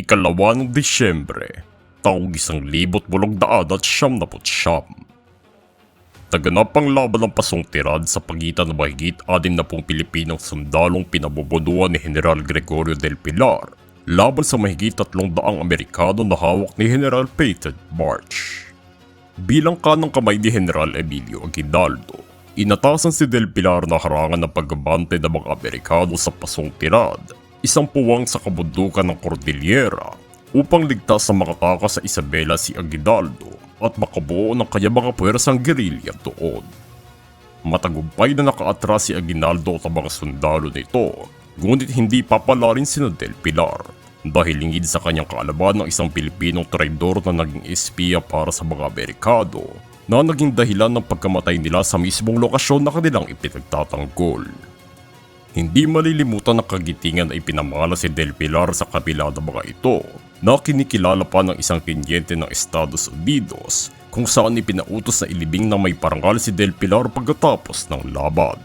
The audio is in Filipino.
ikalawa ng Disyembre, taong isang libot bulong daan at siyam na siyam. Taganap ang laban ng pasong tirad sa pagitan ng mahigit anim na pong Pilipinong sundalong pinabubunuan ni General Gregorio del Pilar laban sa mahigit tatlong daang Amerikano na hawak ni General Peyton March. Bilang kanang kamay ni General Emilio Aguinaldo, inatasan si Del Pilar na harangan ng pagbabante ng mga Amerikano sa pasong tirad, isang puwang sa kabundukan ng Cordillera upang ligtas sa makataka sa Isabela si Aguinaldo at makabuo ng kanyang mga puwersang gerilya doon. Matagumpay na nakaatras si Aguinaldo at ang mga sundalo nito, ngunit hindi papalarin si Del Pilar dahil lingid sa kanyang kaalaman ng isang Pilipinong traidor na naging espiya para sa mga Amerikano na naging dahilan ng pagkamatay nila sa mismong lokasyon na kanilang ipinagtatanggol. Hindi malilimutan ng kagitingan na ipinamala si Del Pilar sa kabila ng mga ito na kinikilala pa ng isang tinyente ng Estados Unidos kung saan ipinautos na ilibing na may parangal si Del Pilar pagkatapos ng laban.